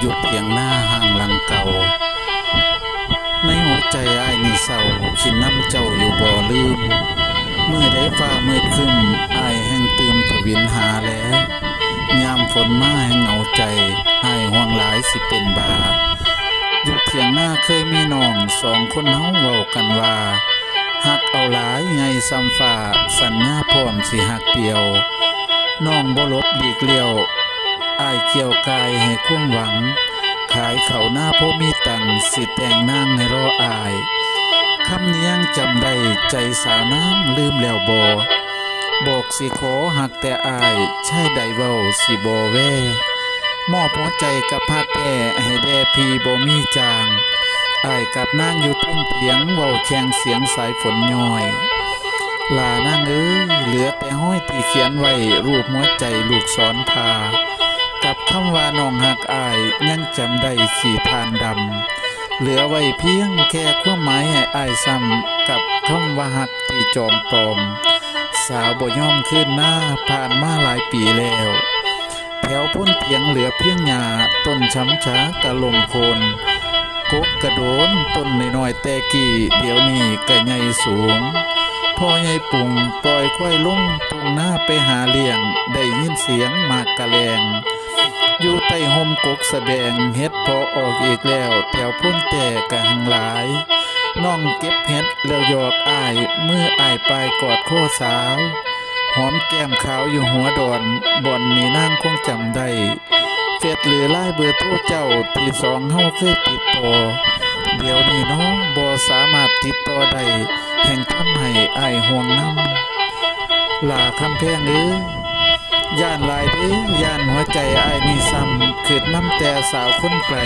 คนบาหยุดเพียงหน้าห่างหลังเก่า ในหัวใจอ้ายนี่เศร้าคิดน้ำเจ้าอยู่บ่ลืมเมื่อได้ฟ้ามืดครึ้มอ้ายแห่งตืมทวินหาแล้วยามฝนมาแห่งเหงาใจอ้ายห่วงหลายสิเป็นบาอยู่เถียงหน้าเคยมีน้องสองคนเฮาเว้ากันว่าหักเอาหลายไงซ้ำฟ้าสัญญาพร้อมสิหักเดียว น้องบ่ลบหลีกเลี่ยว อ้ายเกี่ยวกายให้ความหวัง ขายเขาหน้าพ่มีตังสิแต่งนางให้รออายคำเนียงจำได้ใจสาวน้ำลืมแล้วบอบอกสิขอหักแต่อายใช่ใดเว้าสิบอแวมอบหัวใจกับพาแพ่ให้แด่พีบ่มีจางอายกับนางอยู่ทุ่งเถียงเว้าแข่งเสียงสายฝนย้อย ลานางเอ้ยเหลือแต่ห้อยที่เขียนไว้รูปหัวใจลูกศรพา กับคำว่าน้องหักอายยังจำได้ขี่ทานดำ เหลือไว้เพียงแค่ความหมายให้อายซ้ำกับคำว่าหักที่จอมปลอม สาวบ่ย่อมขึ้นหน้าผ่านมาหลายปีแล้ว แถวพ้นเพียงเหลือเพียงหญ้าต้นช้ำช้ากะลงโคนกกกระโดนต้นน้อยๆแต่กี่เดี๋ยวนี้ก็ใหญ่สูงพ่อใหญ่ปุ่งปล่อยควายลุงตรงหน้าไปหาเลี้ยง ได้ยินเสียงหมากกะแลง ใต้ห่มกกสะแบงเฮ็ดพอออกอีกแล้วแถวพุ่นแต่กะหังหลายน้องเก็บเฮ็ดแล้วหยอกอ้ายมืออายปลายกอดโคสาว หอมแก้มขาวอยู่หัวดอนบ่อนนี่นางคงจำได้เฟซหรือไล่เบอร์โทรเจ้าที่สองเฮาเคยติดต่อเดี๋ยวนี้น้องบ่สามารถติดต่อได้แห่งทำให้อายห่วงนำลาคำแพงเอ้ย ย่านลายเด้ย่านหัวใจอ้ายนี่ซ้ำคืดน้ำแต่สาวคนไกล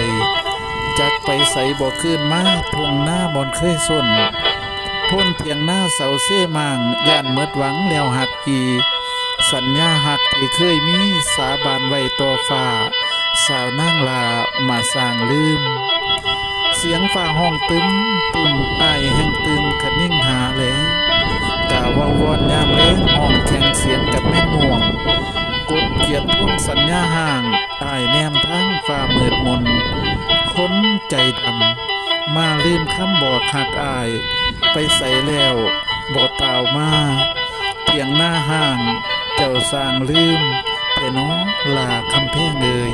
จักไปใสบ่คืนมาทงหน้าบอนเคยส้นพ้นเทียงหน้าเสาเซ่มางย่านเมิดหวังแล้วหักกีสัญญาหักที่เคยมีสาบานไว้ต่อฟ้า สาวนางลามาสร้างลืม เสียงฟ้าห้องตึมตึมอายแห่งตึมคันนิ่งหาแลกาว่าวอนยามเล้งห้องแข่งเสียงกับแม่ง่ายแนมทั้งฝ่าเมิดมนค้นใจดำมาลืมคำบอกหักอาย ไปใส่แล้วบอกตาวมาเพียงหน้าห้าง เจ้าสร้างลืมแต่น้องลาคำเพ่งเลย